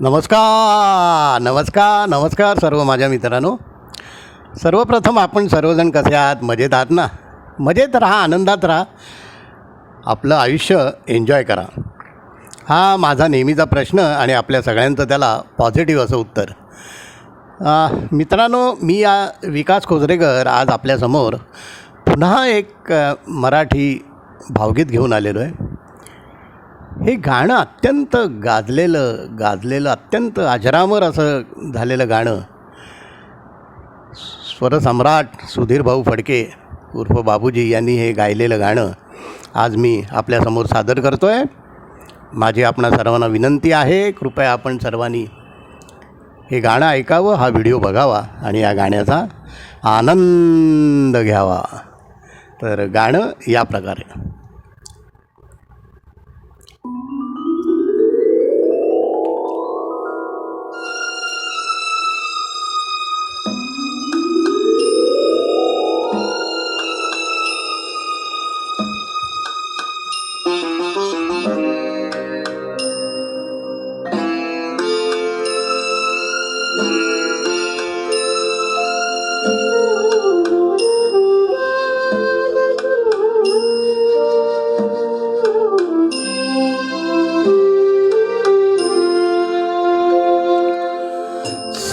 नमस्कार नमस्कार नमस्कार सर्व माझ्या मित्रांनो. सर्वप्रथम आपण सर्वजण कसे आहात? मजेत आहात ना? मजेत राहा आनंदात राहा. आपलं आयुष्य एन्जॉय करा. हा माझा नेहमीचा प्रश्न आणि आपल्या सगळ्यांचं त्याला पॉझिटिव्ह असं उत्तर. मित्रांनो मी या विकास खोजरेकर आज आपल्यासमोर पुन्हा एक मराठी भावगीत घेऊन आलेलो आहे. हे गाणं अत्यंत गाजलेलं गाजलेलं अत्यंत अजरामर असं झालेलं गाणं. स्वरसम्राट सुधीर भाऊ फडके उर्फ बाबूजी यांनी हे गायलेलं गाणं आज मी आपल्यासमोर सादर करतो आहे माझी आपणा सर्वांना विनंती आहे कृपया आपण सर्वांनी हे गाणं ऐकावं हा व्हिडिओ बघावा आणि या गाण्याचा आनंद घ्यावा. तर गाणं या प्रकारे.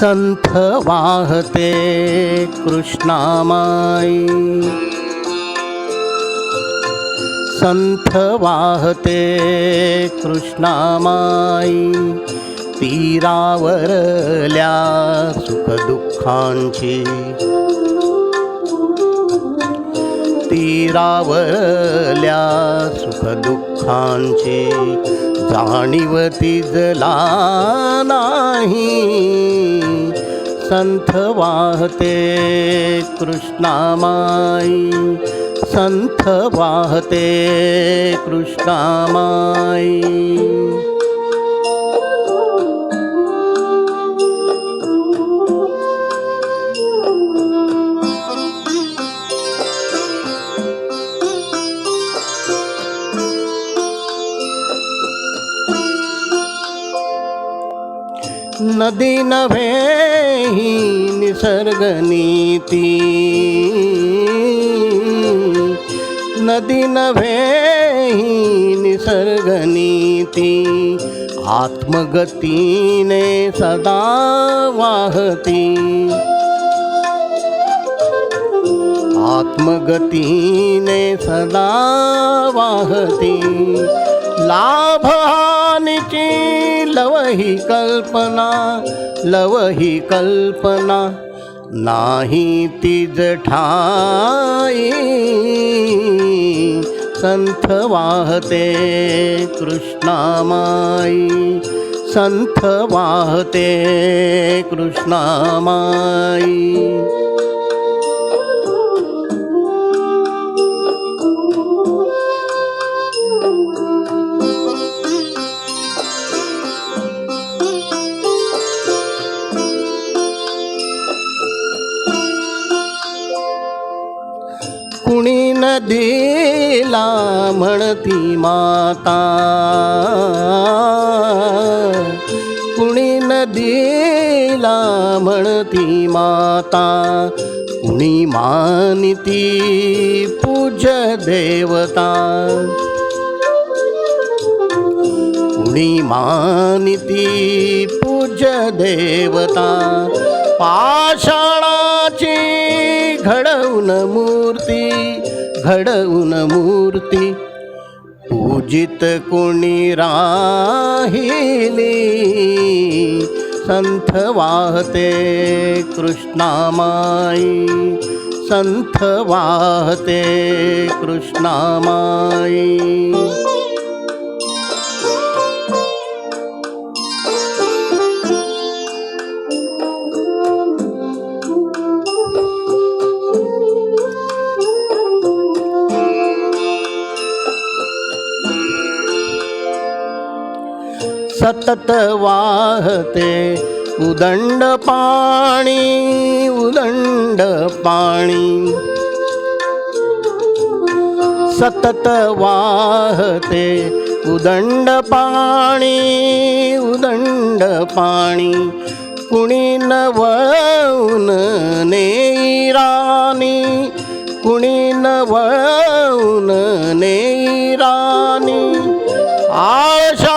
संथ वाहते कृष्णामाई। संथ वाहते कृष्णामाई। तीरावरल्या सुखदुःखांची. तीरावरल्या सुखदुःखांची जाणीव तिजला नाही. संथ वाहते कृष्णामाई. संथ वाहते कृष्णामाई. नदी नव्हे ही निसर्गनीती नदी नव्हे ही निसर्गनीती आत्मगतीने सदा वाहती। आत्मगतीने सदा वाहती। लाभ हानीची लवही कल्पना लवही कल्पना नाही तीज ठाई. संथ वाहते कृष्णामाई संथ वाहते कृष्णामाई. कुणी नदीला म्हणती माता. कुणी नदीला म्हणती माता. कुणी मानिती पूज देवता. कुणी मानिती पूज देवता. पाषाणाची घडवून मूर्ती घडवून मूर्ती. पूजित कोणी राहिली संथ वाहते कृष्णामाई. संथ वाहते कृष्णामाई. सतत वाहते. उदंड पाणी उदंड पाणी. सतत वाहते. उदंड पाणी उदंड पाणी. कुणी न वळवून नेईराणी कुणी न वळवून नेई आशा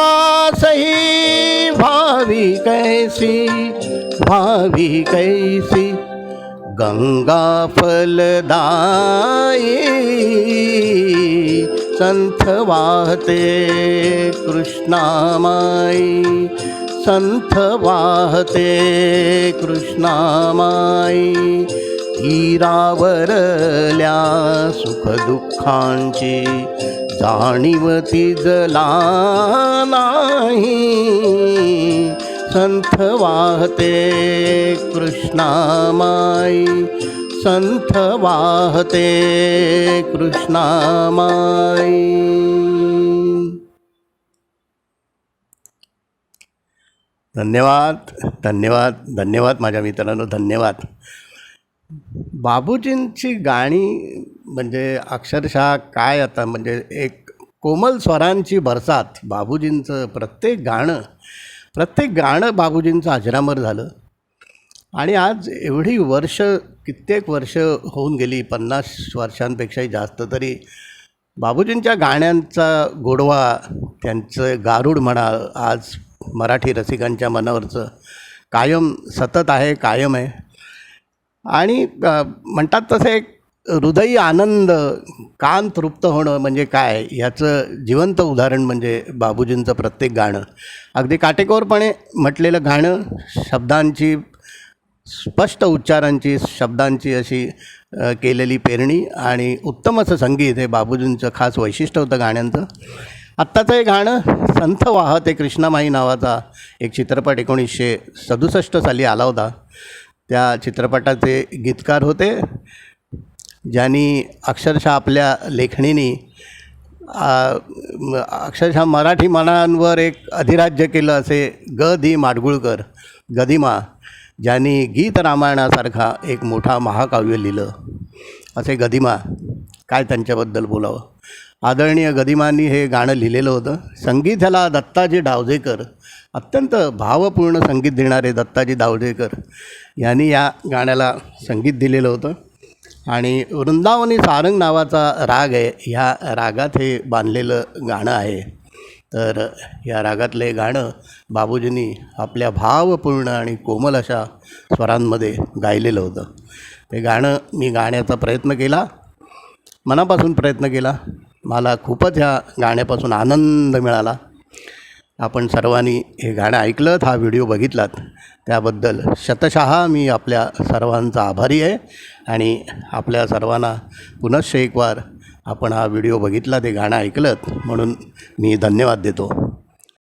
कैसी भावी कैसी गंगा फलदाई संथ वाहते कृष्णामाई संथ वाहते कृष्णामाई हिरावरल्या सुखदुःखांची जाणीव तिजला नाही. संथ वाहते कृष्णामाई संथ वाहते कृष्णामाई। धन्यवाद धन्यवाद धन्यवाद माझ्या मित्रांनो धन्यवाद. बाबूजींची गाणी म्हणजे अक्षरशः काय आता म्हणजे एक कोमल स्वरांची भरसात बाबूजींचं प्रत्येक गाणं. प्रत्येक गाणं बाबूजींचं अजरामर झालं. आणि आज एवढी वर्ष कित्येक वर्ष होऊन गेली पन्नास वर्षांपेक्षाही जास्त तरी बाबूजींच्या गाण्यांचा गोडवा त्यांचं गारुड म्हणा आज मराठी रसिकांच्या मनावरचं कायम सतत आहे कायम आहे. आणि म्हणतात तसं एक हृदयी आनंद कान तृप्त होणं म्हणजे काय? ह्याचं जिवंत उदाहरण म्हणजे बाबूजींचं प्रत्येक गाणं. अगदी काटेकोरपणे म्हटलेलं गाणं शब्दांची स्पष्ट उच्चारांची शब्दांची अशी केलेली पेरणी आणि उत्तम असं संगीत हे बाबूजींचं खास वैशिष्ट्य होतं गाण्यांचं. आत्ताचं हे गाणं संथ वाहते कृष्णामाई नावाचा एक चित्रपट एकोणीसशे सदुसष्ट साली आला होता. त्या चित्रपटाचे गीतकार होते. ज्यांनी अक्षरशः आपल्या लेखणीने अक्षरशः मराठी मनांवर एक अधिराज्य केलं असे ग दी माडगुळकर गदिमा ज्यांनी गीत रामायणासारखा एक मोठा महाकाव्य लिहिलं. असे गदिमा काय त्यांच्याबद्दल बोलावं? आदरणीय गदिमांनी हे गाणं लिहिलेलं होतं. संगीत ह्याला दत्ताजी डावजेकर अत्यंत भावपूर्ण संगीत देणारे दत्ताजी डावजेकर यांनी या गाण्याला संगीत दिलेलं होतं. आणि वृंदावनी सारंग नावाचा राग आहे ह्या रागात हे बांधलेलं गाणं आहे. तर या रागातलं हे गाणं बाबूजींनी आपल्या भावपूर्ण आणि कोमल अशा स्वरांमध्ये गायलेलं होतं. ते गाणं मी गाण्याचा प्रयत्न केला मनापासून प्रयत्न केला. मला खूपच ह्या गाण्यापासून आनंद मिळाला. आपण सर्वांनी हे गाणं ऐकलं हा व्हिडिओ बघितलात. त्याबद्दल शतशः मी आपल्या सर्वांचा आभारी आहे आणि आपल्या सर्वांना पुनश्च एक वार आपण हा व्हिडिओ बघितला ते गाणं ऐकलं म्हणून मी धन्यवाद देतो.